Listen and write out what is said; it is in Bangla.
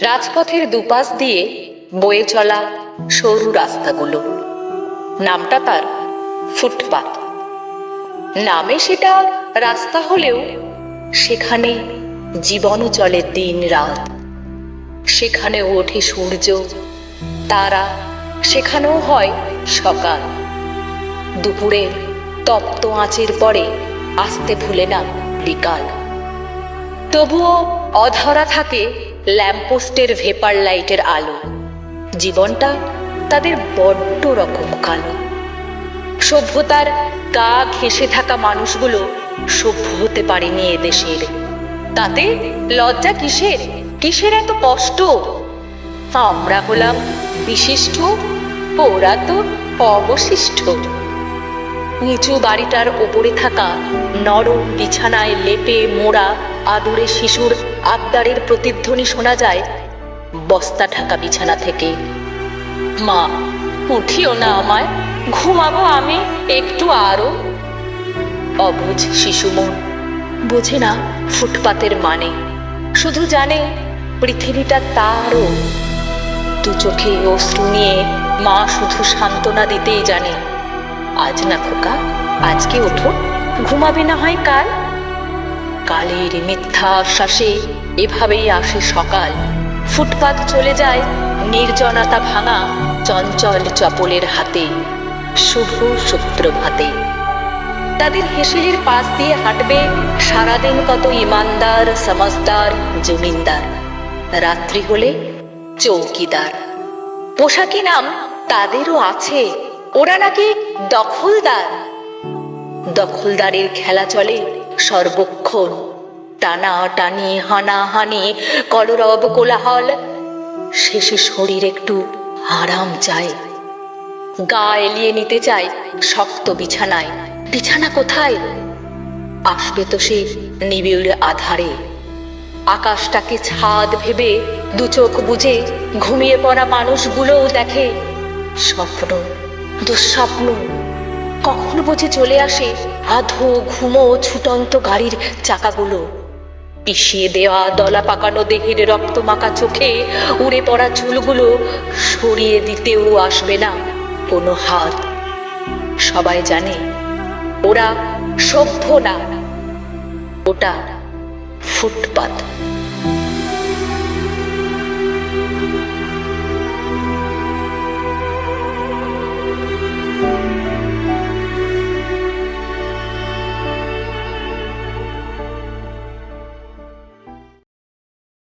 রাজপথের দুপাশ দিয়ে বয়ে চলা সরু রাস্তাগুলো। নামটা তার ফুটপাত। নামে সেটা রাস্তা হলেও সেখানে জীবনও চলে দিন রাত। সেখানেও ওঠে সূর্য, তারা, সেখানেও হয় সকাল। দুপুরে তপ্ত আঁচের পরে আসতে ভুলে না বিকাল তবুও অধরা থাকে ল্যাম্পপোস্টের ভেপার লাইটের আলো। জীবনটা তাদের বড্ড রকম কালো। সভ্যতার গা ঘেঁষে থাকা মানুষগুলো সভ্য হতে পারেনি এদেশের। তাতে লজ্জা কিসের? কিসের এত কষ্ট? আমরা হলাম বিশিষ্ট ওরা তো অবশিষ্ট। নিচু বাড়িটার ওপরে থাকা নরম বিছানায় লেপে মোড়া আদুরে শিশুর আবদারের প্রতিধ্বনি শোনা যায় বস্তা ঢাকা বিছানা থেকে। মা, উঠিও না আমায়, ঘুমাবো আমি একটু আরও অবুঝ শিশু মন। বোঝে না ফুটপাতের মানে। শুধু জানে পৃথিবীটা তারও। দু চোখে অশ্রু নিয়ে মা শুধু সান্ত্বনা দিতেই জানে। আজ না খোকা, আজকে ওঠো। ঘুমাবে না হয় কাল। কালের মিথ্যা আশ্বাসে এভাবেই আসে সকাল। ফুটপাত চলে যায়, নির্জনতা ভাঙা চঞ্চল চপলের হাতে, শুভ সুপ্রভাতে। তাদের হেসেলের পাশ দিয়ে হাঁটবে সারাদিন কত ইমানদার, সমাজদার, জমিনদার। রাত্রি হলে চৌকিদার। পোশাকি নাম তাদেরও আছে। ওরা নাকি দখলদার। দখলদারের খেলা চলে সর্বক্ষণ। টানা টানি হানাহানি, কলরব, কোলাহল। শেষে শরীর একটু আরাম চায়। গা এলিয়ে নিতে চায় শক্ত বিছানায়। বিছানা কোথায়? আসবে তো সে নিবিড় আধারে। আকাশটাকে ছাদ ভেবে দু চোখ বুঝে ঘুমিয়ে পড়া মানুষগুলোও দেখে স্বপ্ন দুঃস্বপ্ন। কখন বুঝে চলে আসে আধো ঘুমো ছুটন্ত গাড়ির চাকাগুলো। পিষিয়ে দেওয়া দলা পাকানো দেহের রক্ত মাখা চোখে উড়ে পড়া চুলগুলো সরিয়ে দিতেও আসবে না কোনো হাত। সবাই জানে, ওরা সভ্য না, ওটা ফুটপাত।